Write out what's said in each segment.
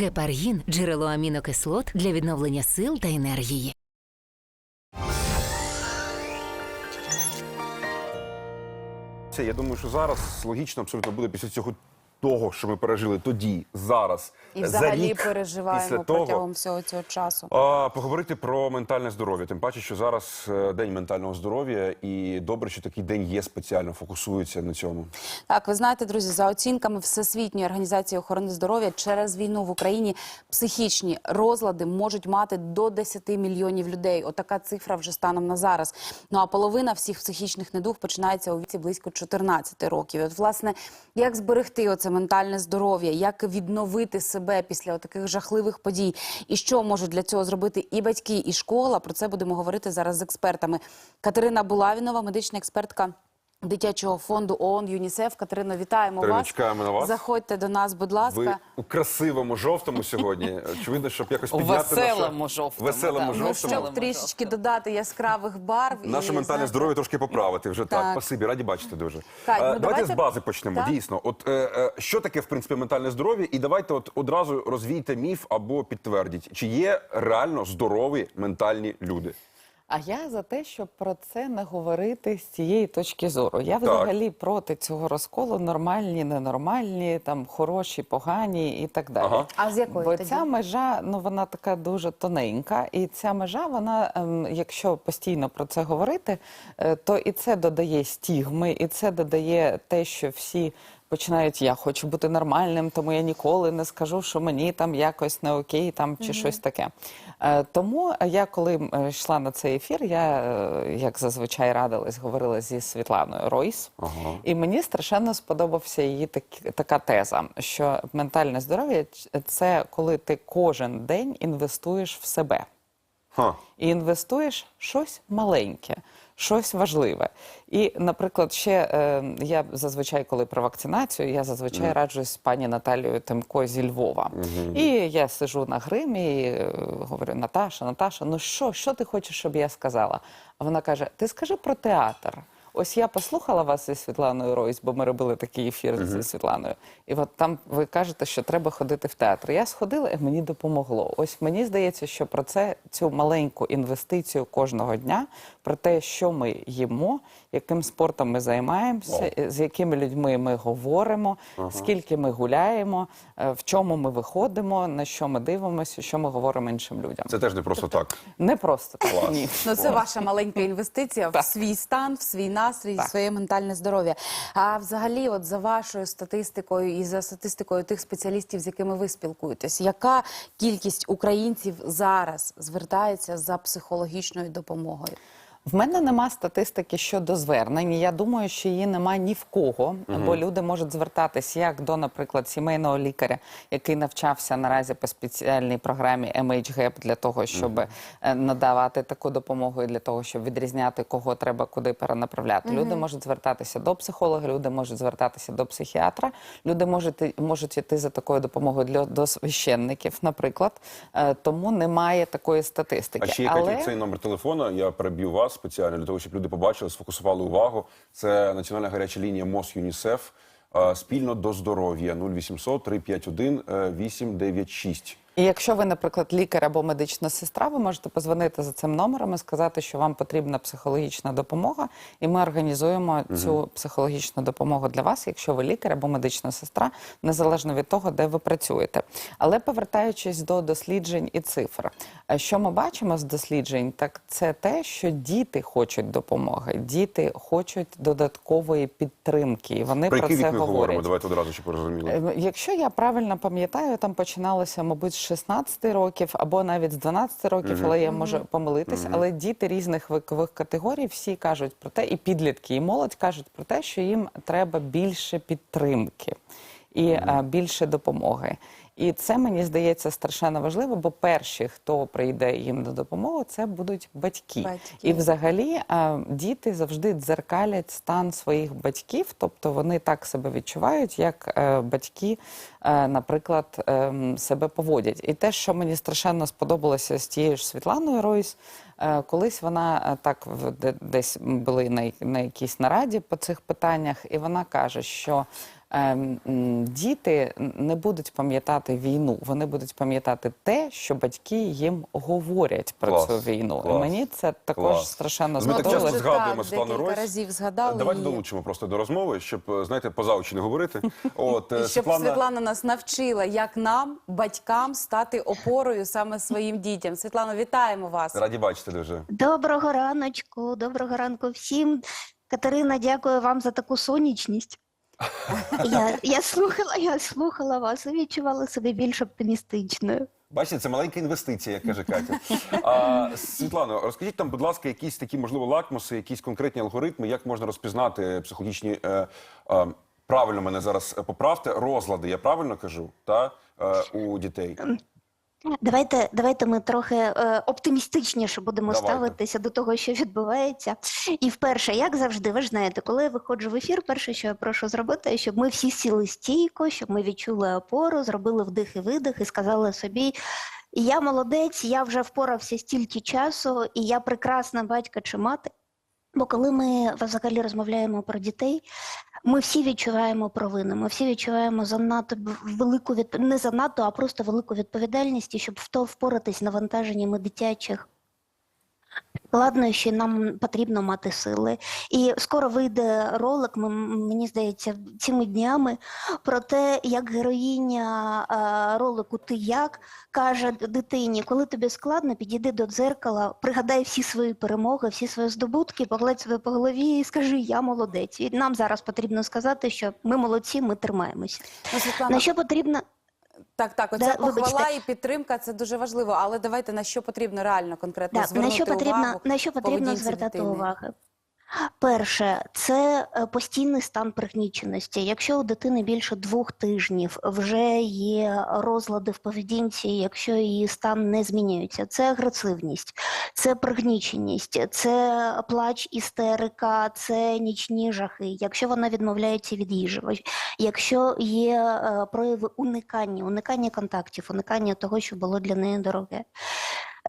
Гепаргін джерело амінокислот для відновлення сил та енергії. Це я думаю, що зараз логічно абсолютно буде після цього того, що ми пережили тоді, зараз І за взагалі рік переживаємо після того, протягом всього цього часу. А, поговорити про ментальне здоров'я. Тим паче, що зараз е, день ментального здоров'я, і добре, що такий день є спеціально, фокусується на цьому. Так, ви знаєте, друзі, за оцінками Всесвітньої організації охорони здоров'я через війну в Україні психічні розлади можуть мати до 10 мільйонів людей. Отака цифра вже станом на зараз. Ну а половина всіх психічних недуг починається у віці близько 14 років. От, власне, як зберегти оце ментальне здоров'я, як відновити себе після таких жахливих подій, і що можуть для цього зробити і батьки, і школа. Про це будемо говорити зараз з експертами. Катерина Булавінова, медична експертка. Дитячого фонду ООН ЮНІСЕФ. Катерино, вітаємо Катерино, вас. на вас. Заходьте до нас, будь ласка. Ви у красивому жовтому сьогодні. Очевидно, щоб якось У підняти веселому наше... жовтому, веселому так. Ну, щоб трішечки додати яскравих барв. Наше і, ментальне знаєте, здоров'я трошки поправити вже так. Так. Спасибі, раді бачити дуже. Кать, ну, Е, давайте, давайте- з бази почнемо. Так. Дійсно, от е, е, що таке в принципі ментальне здоров'я, і давайте от одразу розвійте міф або підтвердіть, чи є реально здорові ментальні люди. А я за те, щоб про це не говорити з цієї точки зору. Я взагалі проти цього розколу нормальні, ненормальні, там хороші, погані і так далі. Ага. А з якої Бо тоді? ця межа, ну вона така дуже тоненька, і ця межа, вона, ем, якщо постійно про це говорити, е, то і це додає стігми, і це додає те, що всі. Починають, я хочу бути нормальним, тому я ніколи не скажу, що мені там якось не окей, там чи щось таке. Е, тому я, коли йшла на цей ефір, я е, як зазвичай радилась, говорила зі Світланою Ройс, Ага. і мені страшенно сподобався її так, така теза, що ментальне здоров'я це коли ти кожен день інвестуєш в себе Ха. і інвестуєш щось маленьке, щось важливе. І, наприклад, ще е, я зазвичай, коли про вакцинацію, я зазвичай раджусь з пані Наталією Тимко зі Львова. І я сижу на гримі і е, говорю: Наташа, Наташа, ну що, що ти хочеш, щоб я сказала? А вона каже: Ти скажи про театр. Ось я послухала вас зі Світланою Ройс, бо ми робили такий ефір зі Світланою. І от там ви кажете, що треба ходити в театр. Я сходила, і мені допомогло. Ось мені здається, що про це цю маленьку інвестицію кожного дня, про те, що ми їмо, яким спортом ми займаємося, з якими людьми ми говоримо, скільки ми гуляємо, е, в чому ми виходимо, на що ми дивимося, що ми говоримо іншим людям. Це теж не просто так. Не просто так. Клас. Ні. Ну, це ваша маленька інвестиція в свій стан, в свій настрій, в своє ментальне здоров'я. А взагалі, от за вашою статистикою і за статистикою тих спеціалістів, з якими ви спілкуєтесь, яка кількість українців зараз звертається за психологічною допомогою? В мене нема статистики щодо звернень. Я думаю, що її нема ні в кого, бо люди можуть звертатись як до, наприклад, сімейного лікаря, який навчався наразі по спеціальній програмі MHGAP для того, щоб е, надавати таку допомогу і для того, щоб відрізняти, кого треба куди перенаправляти. Люди можуть звертатися до психолога, люди можуть звертатися до психіатра, люди можуть, можуть іти за такою допомогою для до священників, наприклад. Е, Тому немає такої статистики. А ще є Катя, цей номер телефону. Я переб'ю вас спеціально для того, щоб люди побачили, сфокусували увагу. Це національна гаряча лінія МОЗ ЮНІСЕФ. е, Спільно до здоров'я 0800 351 896. І якщо ви, наприклад, лікар або медична сестра, ви можете позвонити за цим номером і сказати, що вам потрібна психологічна допомога, і ми організуємо цю психологічну допомогу для вас, якщо ви лікар або медична сестра, незалежно від того, де ви працюєте. Але повертаючись до досліджень і цифр, що ми бачимо з досліджень, так це те, що діти хочуть допомоги, діти хочуть додаткової підтримки, і вони Про про це вік ми говоримо? говорять. Давайте одразу, щоб ви розуміли. Е, Якщо я правильно пам'ятаю, там починалося, мабуть, 16 років або навіть з 12 років, але я можу помилитись. Але діти різних вікових категорій всі кажуть про те, і підлітки, і молодь кажуть про те, що їм треба більше підтримки і е, більше допомоги. І це мені здається страшенно важливо, бо перші, хто прийде їм на допомогу, це будуть батьки. Батьки. І взагалі діти завжди дзеркалять стан своїх батьків, тобто вони так себе відчувають, як е, батьки, е, наприклад, ем, себе поводять. І те, що мені страшенно сподобалося з тією ж Світланою Ройс, е, колись вона так десь були на, якійсь нараді по цих питаннях, і вона каже, що діти не будуть пам'ятати війну, вони будуть пам'ятати те, що батьки їм говорять про Клас, цю війну. клас, мені це також клас. страшенно Ми так Ну, часто згадуємо Світлану Ройс. разів згадали Давайте її. долучимо просто до розмови, щоб знаєте, поза очі не говорити. От е, щоб Світлана, Світлана... нас навчила, як нам, батькам, стати опорою саме своїм дітям. Світлано, вітаємо вас. раді бачити дуже. Доброго раночку, доброго ранку всім. Катерина, дякую вам за таку сонячність. Я, я, слухала, я слухала вас і відчувала себе більш оптимістичною. Бачите, це маленька інвестиція, як каже Катя. А, Світлано, розкажіть там, будь ласка, якісь такі, можливо, лакмуси, якісь конкретні алгоритми, як можна розпізнати психологічні, е, е, правильно мене зараз поправте, розлади, я правильно кажу, та, е, у дітей? Давайте, давайте ми трохи е, оптимістичніше будемо Давайте. ставитися до того, що відбувається. І вперше, як завжди, ви ж знаєте, коли я виходжу в ефір, перше, що я прошу зробити, щоб ми всі сіли стійко, щоб ми відчули опору, зробили вдих і видих і сказали собі. Я молодець, я вже впорався стільки часу, і я прекрасна батька чи мати. Бо коли ми взагалі розмовляємо про дітей, ми всі відчуваємо провину, ми всі відчуваємо занадто велику від... не занадто, а просто велику відповідальність, щоб впоратись навантаженнями дитячих складнощів, нам потрібно мати сили. І скоро вийде ролик, мені здається, цими днями про те, як героїня ролику Ти як каже дитині, коли тобі складно, підійди до дзеркала, пригадай всі свої перемоги, всі свої здобутки, погладь себе по голові і скажи Я молодець. І нам зараз потрібно сказати, що ми молодці, ми тримаємося. Ну, На що потрібно так, так, оця Да, вибачте. похвала і підтримка це дуже важливо. Але давайте на що потрібно реально конкретно Да, звернути на що потрібно, увагу на що в потрібно поведінці звертати дитини? увагу? Перше, це е, постійний стан пригніченості. Якщо у дитини більше двох тижнів вже є розлади в поведінці, якщо її стан не змінюється, це агресивність, це пригніченість, це плач, істерика, це нічні жахи. Якщо вона відмовляється від їжі, якщо є е, прояви уникання, уникання контактів, уникання того, що було для неї дороге.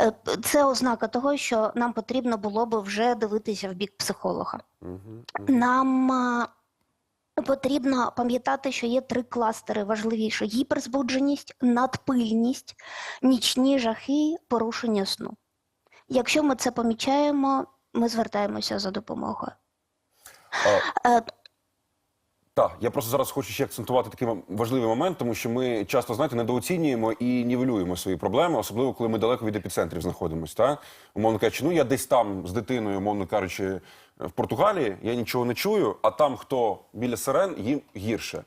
Е, Це ознака того, що нам потрібно було би вже дивитися в бік психолога. Нам потрібно пам'ятати, що є три кластери важливіші: гіперзбудженість, надпильність, нічні жахи, порушення сну. Якщо ми це помічаємо, ми звертаємося за допомогою. Е, Так, я просто зараз хочу ще акцентувати такий важливий момент, тому що ми часто знаєте недооцінюємо і нівелюємо свої проблеми, особливо коли ми далеко від епіцентрів знаходимося. Та умовно кажучи, ну я десь там з дитиною, умовно кажучи, в Португалії, я нічого не чую, а там хто біля сирен, їм гірше. Е,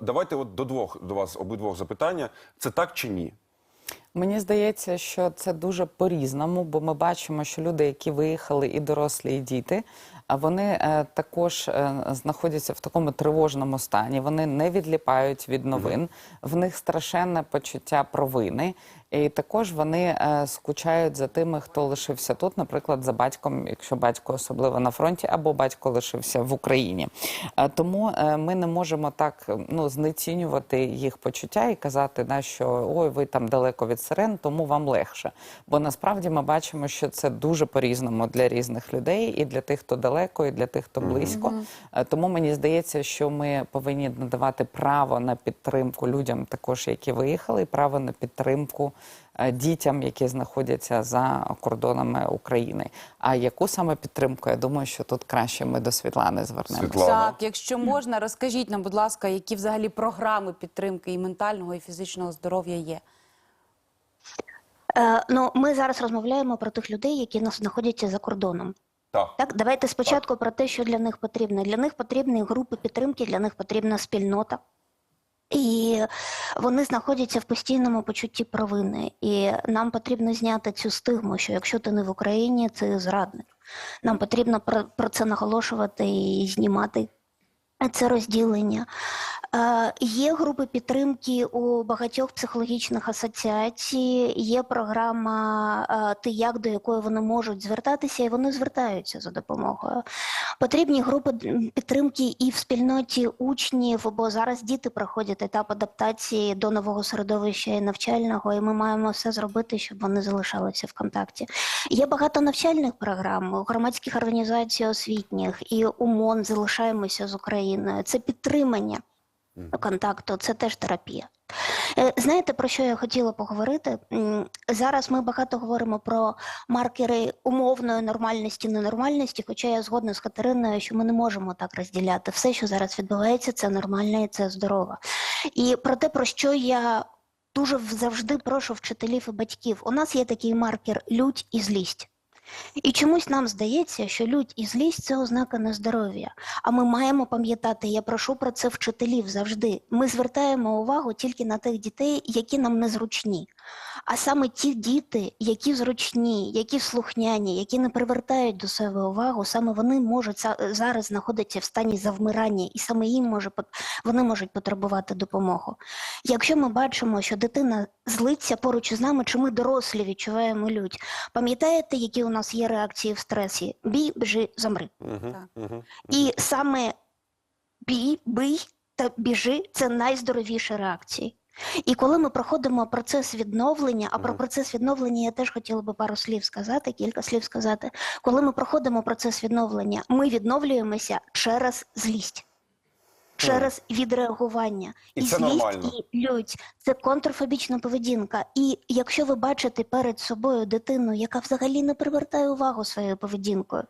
давайте от до двох до вас обидвох запитання: це так чи ні? Мені здається, що це дуже по-різному, бо ми бачимо, що люди, які виїхали, і дорослі, і діти, вони е, також е, знаходяться в такому тривожному стані. Вони не відліпають від новин, в них страшенне почуття провини. І також вони е, скучають за тими, хто лишився тут, наприклад, за батьком, якщо батько особливо на фронті, або батько лишився в Україні. Е, тому е, ми не можемо так ну, знецінювати їх почуття і казати, на що ой, ви там далеко від сирен, тому вам легше. Бо насправді ми бачимо, що це дуже по-різному для різних людей, і для тих, хто далеко, і для тих, хто близько. Е, Тому мені здається, що ми повинні надавати право на підтримку людям, також які виїхали, і право на підтримку дітям, які знаходяться за кордонами України. А яку саме підтримку? Я думаю, що тут краще ми до Світлани звернемося. Світлана. Так, якщо можна, розкажіть нам, будь ласка, які взагалі програми підтримки і ментального, і фізичного здоров'я є. е, ну, ми зараз розмовляємо про тих людей, які нас знаходяться за кордоном. Так. Так, давайте спочатку про те, що для них потрібно. Для них потрібні групи підтримки, для них потрібна спільнота. І вони знаходяться в постійному почутті провини. І нам потрібно зняти цю стигму, що якщо ти не в Україні, це зрадник. Нам потрібно про, це наголошувати і знімати це розділення. Є групи підтримки у багатьох психологічних асоціацій, є програма Ти як до якої вони можуть звертатися, і вони звертаються за допомогою. Потрібні групи підтримки і в спільноті учнів, бо зараз діти проходять етап адаптації до нового середовища і навчального, і ми маємо все зробити, щоб вони залишалися в контакті. Є багато навчальних програм, громадських організацій освітніх і УМОН залишаємося з Україною. Це підтримання. Контакту, це теж терапія. Е, Знаєте, про що я хотіла поговорити? Зараз ми багато говоримо про маркери умовної нормальності, ненормальності, хоча я згодна з Катериною, що ми не можемо так розділяти. Все, що зараз відбувається, це нормально і це здорово. І про те, про що я дуже завжди прошу вчителів і батьків. У нас є такий маркер лють і злість. І чомусь нам здається, що лють і злість це ознака нездоров'я. А ми маємо пам'ятати, я прошу про це вчителів завжди. Ми звертаємо увагу тільки на тих дітей, які нам незручні. А саме ті діти, які зручні, які слухняні, які не привертають до себе увагу, саме вони можуть зараз знаходитися в стані завмирання, і саме їм може вони можуть потребувати допомогу. Якщо ми бачимо, що дитина злиться поруч із нами, чи ми дорослі відчуваємо лють, пам'ятаєте, які у нас є реакції в стресі? Бій, біжи, замри. І саме бій, бий та біжи це найздоровіші реакції. І коли ми проходимо процес відновлення, а про процес відновлення я теж хотіла би пару слів сказати, кілька слів сказати. Коли ми проходимо процес відновлення, ми відновлюємося через злість. Через відреагування І це злість нормально. і лють це контрфобічна поведінка. І якщо ви бачите перед собою дитину, яка взагалі не привертає увагу своєю поведінкою,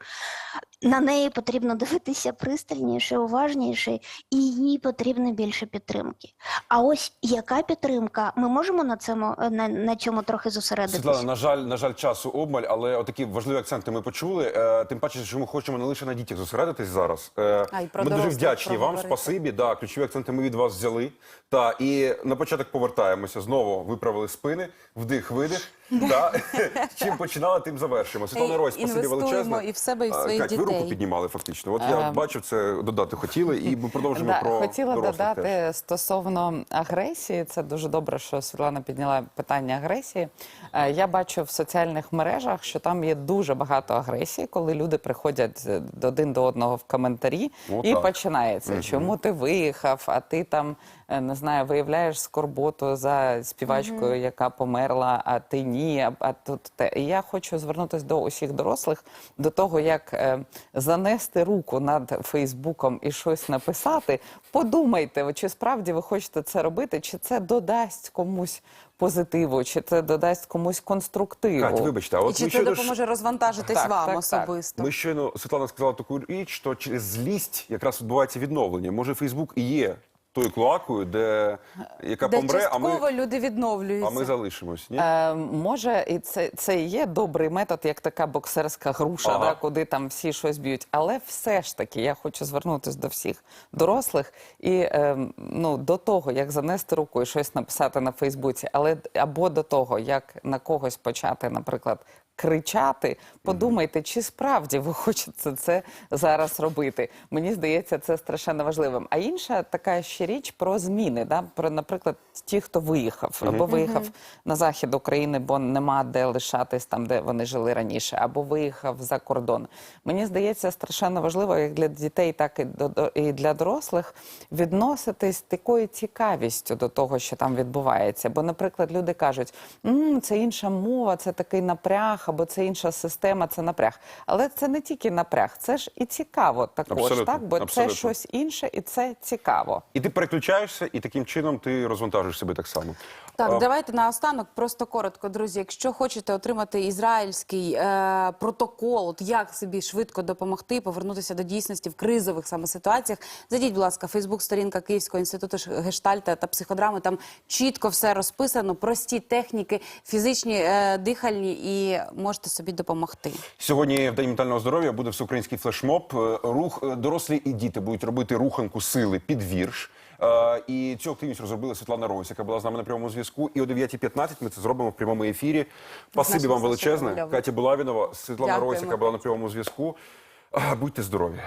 на неї потрібно дивитися пристальніше, уважніше, і їй потрібно більше підтримки. А ось яка підтримка? Ми можемо на цьому на, на чому трохи зосередитися? Світлана, на жаль, на жаль, часу обмаль, але отакі важливі акценти ми почули. Е, тим паче, що ми хочемо не лише на дітях зосередитись зараз. Е, А, ми дуже вдячні вам. Спасибі. Да, ключові акценти ми від вас взяли. Та і на початок повертаємося. Знову виправили спини, вдих, видих. Та чим починали, тим завершимо. Світлана Рось, спасибі величезне. і в себе, і в своїх Кать, ви руку дітей. піднімали фактично. От я Ем. бачив це додати хотіли, і ми продовжимо про хотіла дорослих додати теж. стосовно агресії. Це дуже добре, що Світлана підняла питання агресії. Е, Я бачу в соціальних мережах, що там є дуже багато агресії, коли люди приходять е, один до одного в коментарі, О, і так. починається. Чому ти виїхав? А ти там не знаю, виявляєш скорботу за співачкою, яка померла, а ти ні. А, а тут те. І я хочу звернутися до усіх дорослих, до того, як е, занести руку над Фейсбуком і щось написати. Подумайте, чи справді ви хочете це робити, чи це додасть комусь позитиву, чи це додасть комусь конструктиву. Кать, вибачте, а І от чи це щойно ж- допоможе розвантажитись Так, вам так, так. особисто? Ми щойно Світлана сказала таку річ, що через злість якраз відбувається відновлення. Може, Фейсбук і є тою клоакою, де яка Де помре, а частково ми, люди відновлюються. а ми залишимось. Ні? Е, може, і це, це і є добрий метод, як така боксерська груша, Ага. да, куди там всі щось б'ють. Але все ж таки я хочу звернутися до всіх дорослих і е, ну, до того, як занести руку і щось написати на Фейсбуці, але або до того, як на когось почати, наприклад. Кричати, подумайте, чи справді ви хочете це зараз робити. Мені здається, це страшенно важливим. А інша така ще річ про зміни. Да? Про, наприклад, ті, хто виїхав, або виїхав на захід України, бо нема де лишатись там, де вони жили раніше, або виїхав за кордон. Мені здається, страшенно важливо як для дітей, так і до, до- для дорослих відноситись такою цікавістю до того, що там відбувається. Бо, наприклад, люди кажуть, «М, це інша мова, це такий напряг, або це інша система, це напряг. Але це не тільки напряг, це ж і цікаво також, Абсолютно, так? Бо абсолютно. це щось інше, і це цікаво. І ти переключаєшся, і таким чином ти розвантажуєш себе так само. Так, А, давайте наостанок просто коротко, друзі. Якщо хочете отримати ізраїльський е, протокол, от як собі швидко допомогти повернутися до дійсності в кризових саме ситуаціях, зайдіть, будь ласка, Фейсбук-сторінка Київського інституту гештальта та психодрами. Там чітко все розписано, прості техніки, фізичні, е, дихальні, і можете собі допомогти. Сьогодні в день ментального здоров'я буде всеукраїнський флешмоб. Е, Рух е, дорослі і діти будуть робити руханку сили під вірш. Е, І цю активність розробила Світлана Ройс, яка була з нами на прямому зв'язку. І о 9.15 ми це зробимо в прямому ефірі. Спасибі вам величезне. Катя Булавінова, Світлана. Ройс, яка була на прямому зв'язку. Будьте здорові.